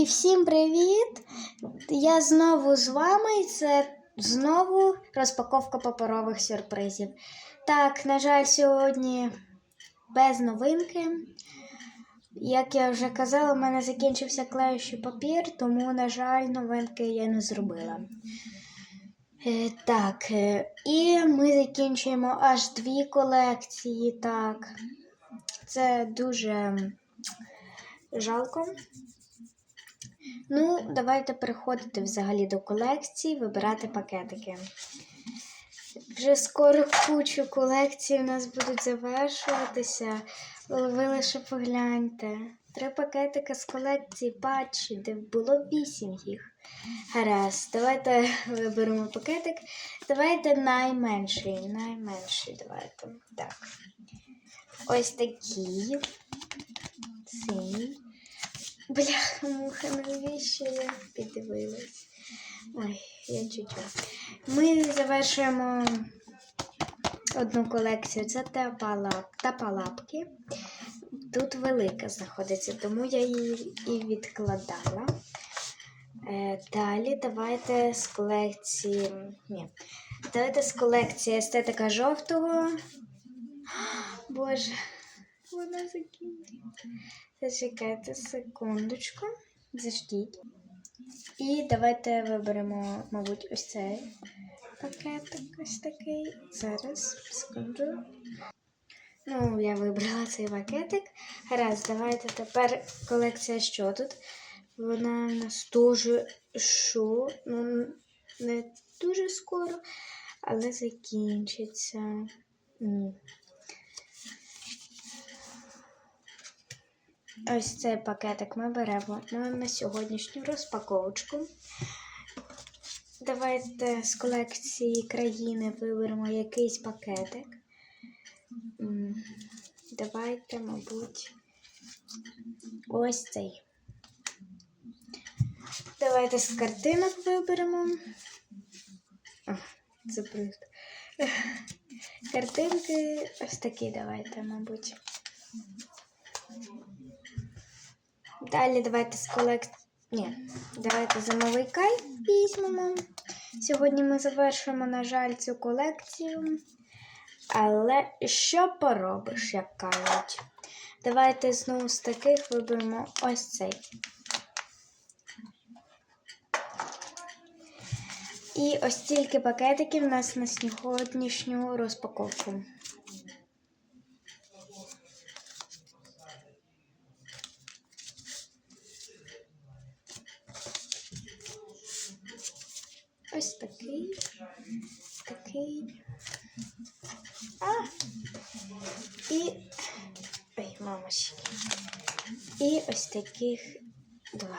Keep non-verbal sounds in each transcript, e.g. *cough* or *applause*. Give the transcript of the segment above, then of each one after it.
І всім привіт! Я знову з вами і це знову розпаковка паперових сюрпризів. Так, на жаль, сьогодні без новинки. Як я вже казала, у мене закінчився клеючий папір, тому, на жаль, новинки я не зробила. Е, так, е, і ми закінчуємо аж дві колекції. Так, це дуже жалко. Ну, давайте переходити взагалі до колекції, вибирати пакетики. Вже скоро кучу колекцій у нас будуть завершуватися. Ви лише погляньте. Три пакетика з колекції патчі, де було вісім їх. Гаразд, давайте виберемо пакетик. Давайте найменший. Найменший давайте. Так. Ось такий. Синій. Бляха, муха, навіщо я піддивилась? Ой, я чуть-чуть. Ми завершуємо одну колекцію. Це тапалап, тапалапки. Тут велика знаходиться, тому я її і відкладала. Е, далі давайте з колекції. Ні. Давайте з колекції естетика жовтого. Боже, вона закінчиться. Зачекайте секундочку. Заждіть. І давайте виберемо, мабуть, ось цей пакетик ось такий. Зараз, секунду. Ну, я вибрала цей пакетик. Гаразд, давайте тепер колекція що тут? Вона у нас дуже що, ну, не дуже скоро, але закінчиться. Ось цей пакетик ми беремо на сьогоднішню розпаковочку. Давайте з колекції країни виберемо якийсь пакетик. Давайте, мабуть, ось цей. Давайте з картинок виберемо. О, це просто. Картинки ось такі давайте, мабуть. Далі давайте з колекції. Ні, давайте зимовий кайф візьмемо. Сьогодні ми завершуємо, на жаль, цю колекцію. Але що поробиш, як кажуть? Давайте знову з таких виберемо ось цей. І ось тільки пакетики в нас на сьогоднішню розпаковку. Такий, такий. А! І. Ой, мамочки. І ось таких два.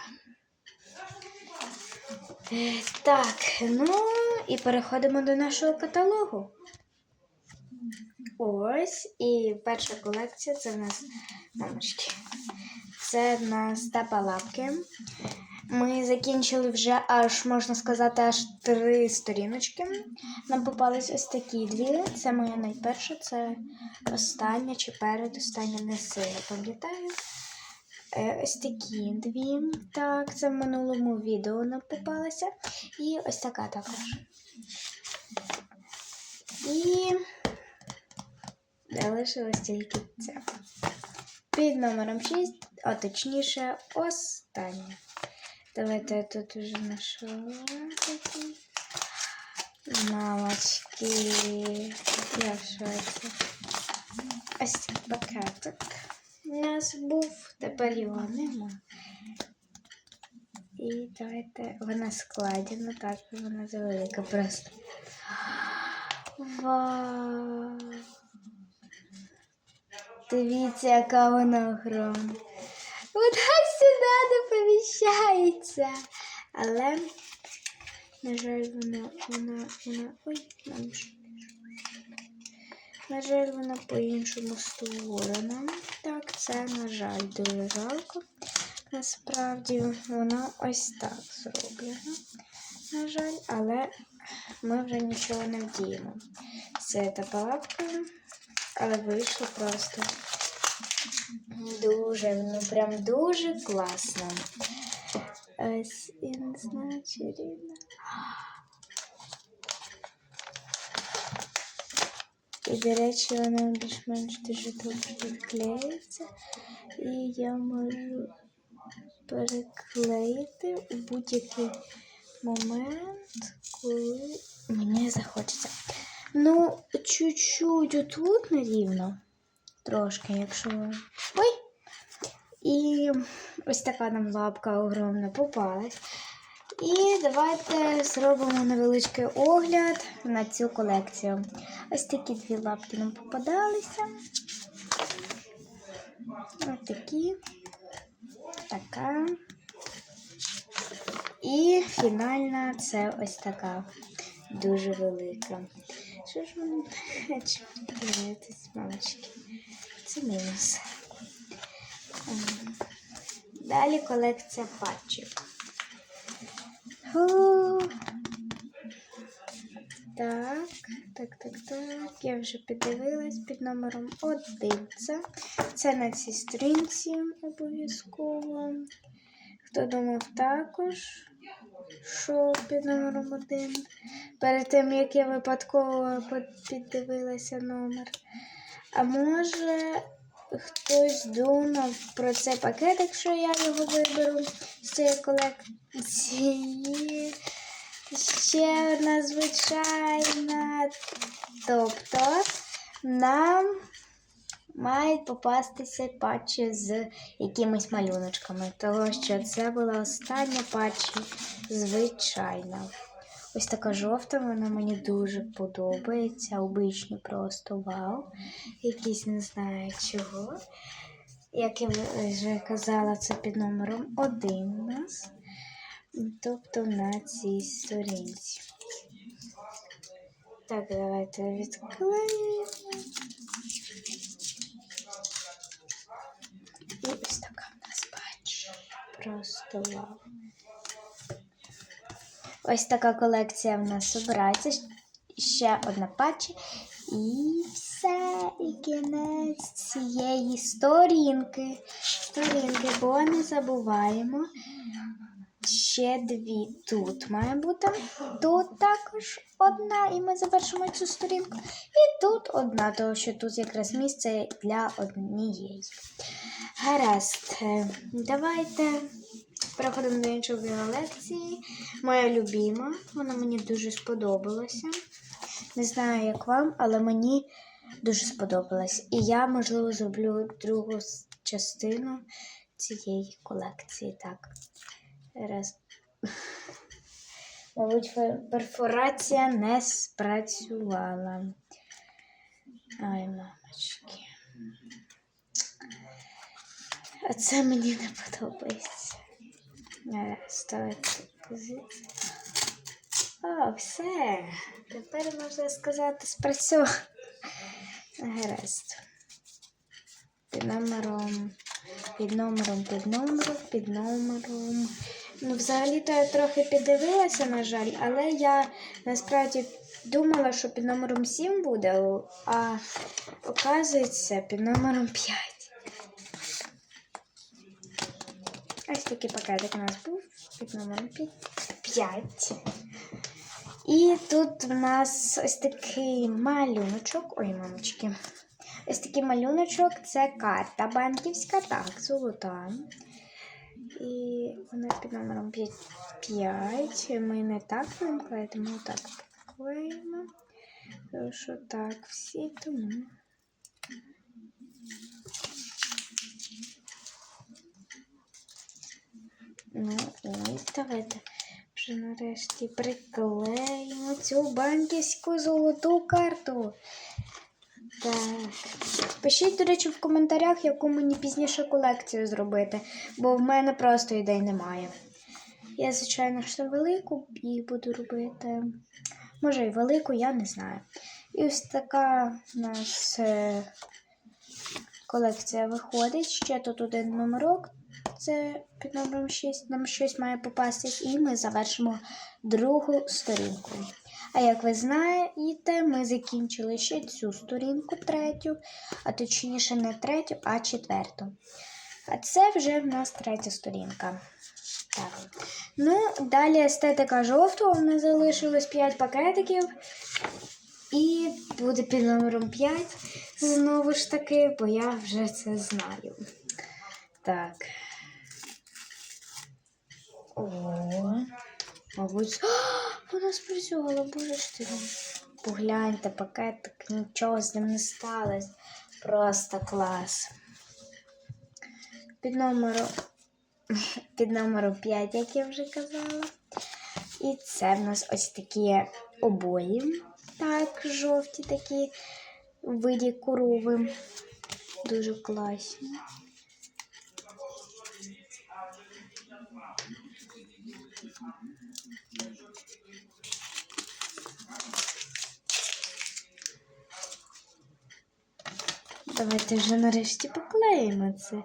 Так, ну і переходимо до нашого каталогу. Ось, і перша колекція це в нас мамочки. Це в нас тапалапки. Ми закінчили вже аж, можна сказати, аж три сторіночки. Нам попались ось такі дві. Це моя найперша, це остання чи передостання, не сильно пам'ятаю. Е, Ось такі дві. Так, це в минулому відео нам попалося. І ось така також. І залишилось тільки це. Під номером 6, а точніше, остання. Давайте я тут уже нашла такі. Мамочки, я в шоці. Ось цей пакетик у нас був, тепер його нема. І давайте вона складена, так вона завелика просто. Вау! Дивіться, яка вона огромна. Вона сюди не поміщається. Але, на жаль, вона, вона, вона. Ой, мамочка. На жаль, вона по-іншому створена. Так, це, на жаль, дуже жалко. Насправді вона ось так зроблена. На жаль, але ми вже нічого не вдіємо. Це та палатка, але вийшло просто Дуже, ну прям дуже класно. І, до речі, вона більш-менш дуже добре відклеїться. І я можу переклеїти у будь-який момент, коли мені захочеться. Ну, чуть-чуть отут нерівно. Трошки, якщо. Ой! І ось така нам лапка огромна попалась. І давайте зробимо невеличкий огляд на цю колекцію. Ось такі дві лапки нам попадалися. Ось такі. Така. І фінальна це ось така. Дуже велика. Що ж *laughs* вони чіпляєтесь, мамочки? Це. Ем, Далі колекція патчів. Так, так, так, так. Я вже піддивилась під номером 1. Це, це на цій сторінці обов'язково. Хто думав також, що під номером 1. Перед тим, як я випадково піддивилася номер. А може хтось думав про цей пакет, якщо я його виберу з цієї колекції. Ще одна звичайна. Тобто нам мають попастися патчі з якимись малюночками, тому що це була остання патчі звичайна. Ось така жовта, вона мені дуже подобається. Обичні просто вау. Якісь не знаю чого. Як я вже казала, це під номером 1 у нас. Тобто на цій сторінці. Так, давайте відклеїмо. І ось така в нас патч. Просто вау. Ось така колекція в нас обирається. Ще одна патчі. І все, і кінець цієї сторінки. Сторінки, бо не забуваємо. Ще дві тут має бути. Тут також одна, і ми завершимо цю сторінку. І тут одна, тому що тут якраз місце для однієї. Гаразд, е, давайте переходимо до іншої лекції. Моя любима, вона мені дуже сподобалася. Не знаю, як вам, але мені дуже сподобалась. І я, можливо, зроблю другу частину цієї колекції. Так. Раз. *laughs* Мабуть, перфорація не спрацювала. Ай, мамочки. А це мені не подобається. Е, Ставити. О, все. Тепер можна сказати спрацювало. Гаразд. Під номером, під номером, під номером, під номером. Ну, взагалі-то я трохи піддивилася, на жаль, але я насправді думала, що під номером 7 буде, а оказується під номером 5. Ось такий пакетик у нас був під номером 5. І тут в нас ось такий малюночок. Ой, мамочки. Ось такий малюночок це карта банківська, так, золота. І вона під номером 5. 5. Ми не так будемо клеїти, ми отак клеїмо. Тому що так всі тому. Ну, ось давайте вже нарешті приклеїмо цю банківську золоту карту. Так. Пишіть, до речі, в коментарях, яку мені пізніше колекцію зробити, бо в мене просто ідей немає. Я, звичайно, що велику і буду робити. Може, і велику, я не знаю. І ось така у нас е, колекція виходить. Ще тут один номерок. Це під номером 6. Нам щось має попастись, і ми завершимо другу сторінку. А як ви знаєте, ми закінчили ще цю сторінку третю, а точніше не третю, а четверту. А це вже в нас третя сторінка. Так. Ну, далі естетика жовтого. У нас залишилось 5 пакетиків. І буде під номером 5. Знову ж таки, бо я вже це знаю. Так. О, мабуть. О, *gasps* вона спрацювала, боже ж ти. Погляньте, пакетик, нічого з ним не сталося. Просто клас. Під номером, *laughs* під номером 5, як я вже казала. І це в нас ось такі обої. Так, жовті такі в виді корови. Дуже класні. Давайте вже нарешті поклеїмо це.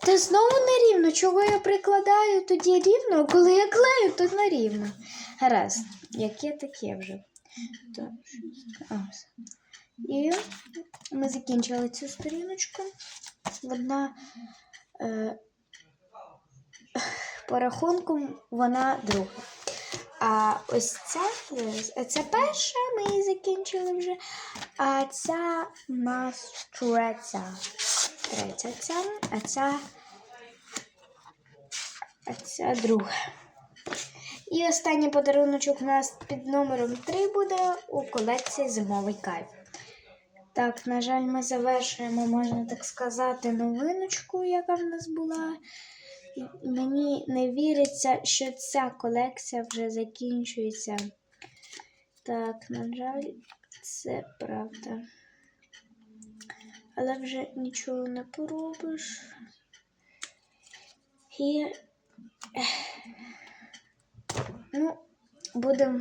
Та знову нерівно. Чого я прикладаю тоді рівно, коли я клею, то нерівно. Гаразд, яке таке вже. І ми закінчили цю сторіночку. Одна е, по рахунку вона друга. А ось ця, це перша, ми її закінчили вже. А ця у нас третя. Третя ця, а ця, а ця друга. І останній подаруночок у нас під номером 3 буде у колекції Зимовий кайф. Так, на жаль, ми завершуємо, можна так сказати, новиночку, яка в нас була. Мені не віриться, що ця колекція вже закінчується. Так, на жаль, це правда. Але вже нічого не поробиш. І. Ну, будемо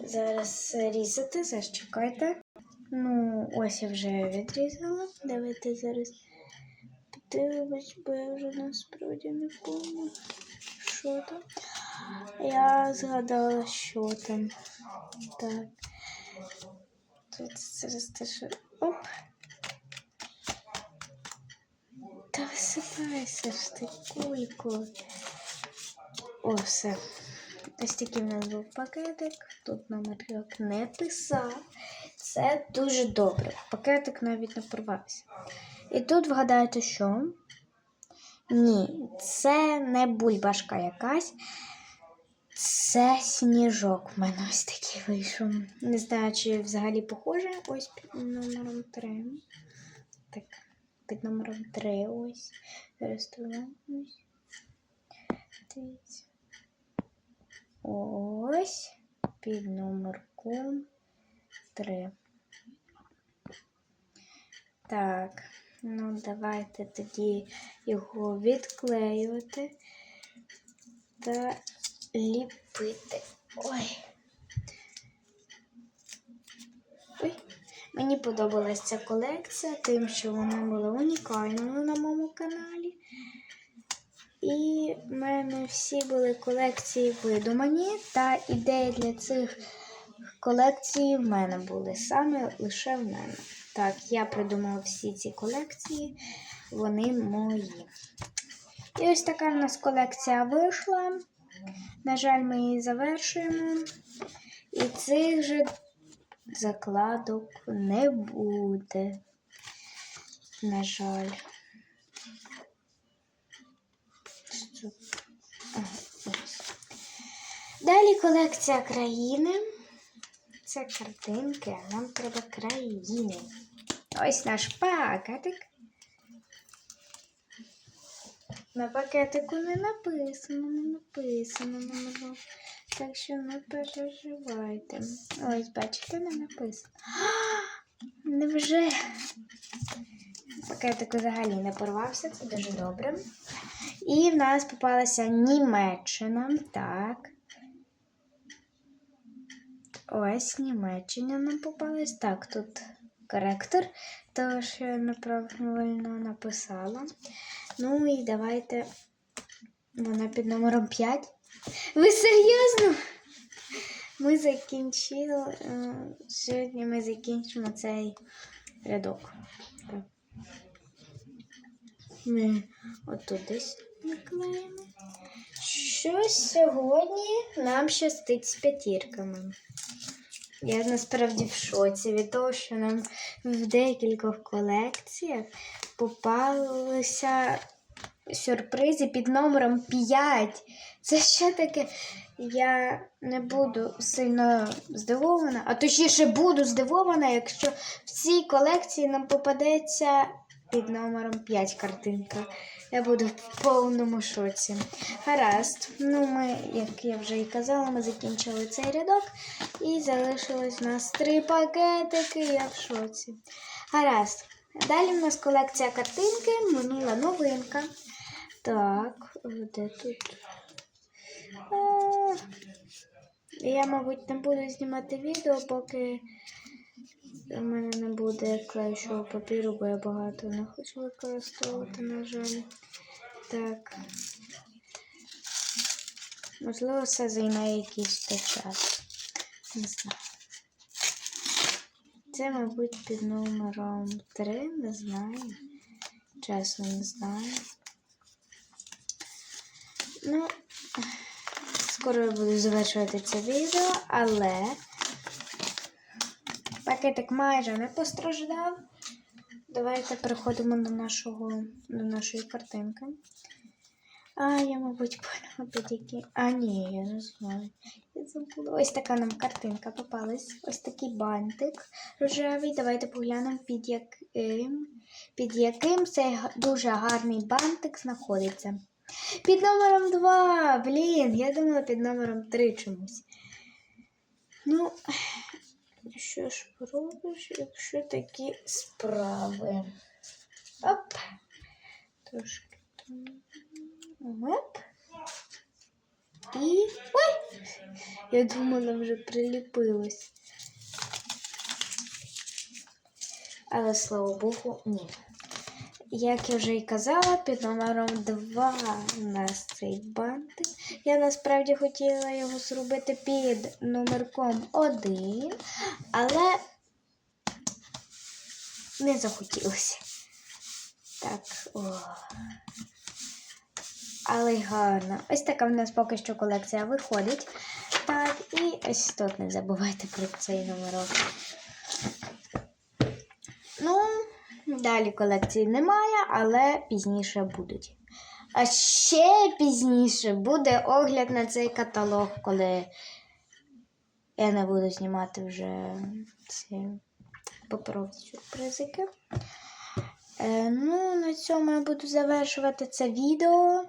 зараз різати, зачекайте. Ну, ось я вже відрізала. Давайте зараз подивимось, бо я вже насправді не пам'ятаю, що там. Я згадала, що там. Так. Тут зараз те, що. Оп. Та висипайся ж ти, кульку. О, все. Ось такий в нас був пакетик. Тут номер як не писав. Це дуже добре. Пакетик навіть не порвався. І тут вгадайте, що? Ні, це не бульбашка якась. Це сніжок в мене ось такий вийшов. Не знаю, чи взагалі похоже. Ось під номером 3. Так, під номером 3 ось. Ось. Ось під номерком 3. Так, ну давайте тоді його відклеювати та ліпити. Ой. Ой. Мені подобалася ця колекція, тим, що вона була унікальною на моєму каналі. І в мене всі були колекції видумані, та ідеї для цих колекцій в мене були саме лише в мене. Так, я придумала всі ці колекції, вони мої. І ось така в нас колекція вийшла. На жаль, ми її завершуємо. І цих же закладок не буде. На жаль. Далі колекція країни. Це картинки, а нам треба країни. Ось наш пакетик. На пакетику не написано, не написано на нього. Так що не переживайте. Ось, бачите, не написано. А, *gasps* Невже? Пакетик взагалі не порвався, це дуже добре. І в нас попалася Німеччина. Так. Ось Німеччина нам попалась. Так, тут коректор, того, що я неправильно написала. Ну і давайте. Вона під номером 5. Ви серйозно? Ми закінчили. е, Сьогодні ми закінчимо цей рядок. Ми отут десь наклеїмо. Щось сьогодні нам щастить з п'ятірками. Я насправді в шоці від того, що нам в декількох колекціях попалися сюрпризи під номером 5. Це що таке? Я не буду сильно здивована, а точніше буду здивована, якщо в цій колекції нам попадеться під номером 5 картинка. Я буду в повному шоці. Гаразд. Ну, ми, як я вже і казала, ми закінчили цей рядок і залишилось у нас три пакетики. Я в шоці. Гаразд. Далі в нас колекція картинки, минула новинка. Так, де тут? А, Я, мабуть, не буду знімати відео, поки у мене не буде клеючого папіру, бо я багато не хочу використовувати, на жаль. Так. Можливо, це займе якийсь час. Не знаю. Це, мабуть, під номером 3, не знаю. Чесно, не знаю. Ну, скоро я буду завершувати це відео, але пакетик майже не постраждав. Давайте переходимо до нашого до нашої картинки. А, я, мабуть, поняла під які. А, ні, я не знаю. Я забула. Ось така нам картинка попалась. Ось такий бантик рожевий. Давайте поглянемо, під яким, під яким цей дуже гарний бантик знаходиться. Під номером 2. Блін, я думала під номером 3 чомусь. Ну, що ж поробиш, якщо такі справи? Оп. Трошки там. Оп. І. Ой! Я думала, вже приліпилось. Але слава Богу, ні. Як я вже і казала, під номером 2 у нас цей бантик. Я насправді хотіла його зробити під номерком 1, але не захотілося. Так, о. Але гарно. Ось така в нас поки що колекція виходить. Так, і ось тут не забувайте про цей номерок. Далі колекції немає, але пізніше будуть. А ще пізніше буде огляд на цей каталог, коли я не буду знімати вже ці паперові сюрпризики. Е, ну, на цьому я буду завершувати це відео.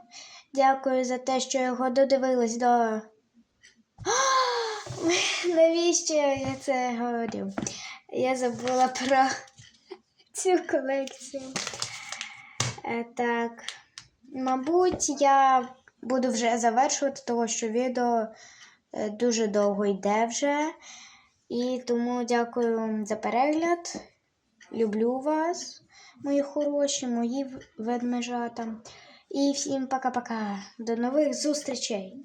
Дякую за те, що його додивились до. Навіщо я це говорю? Я забула про цю колекцію. Е, так, мабуть, я буду вже завершувати, тому що відео е, дуже довго йде вже. І тому дякую за перегляд. Люблю вас, мої хороші, мої ведмежата. І всім пока-пока. До нових зустрічей!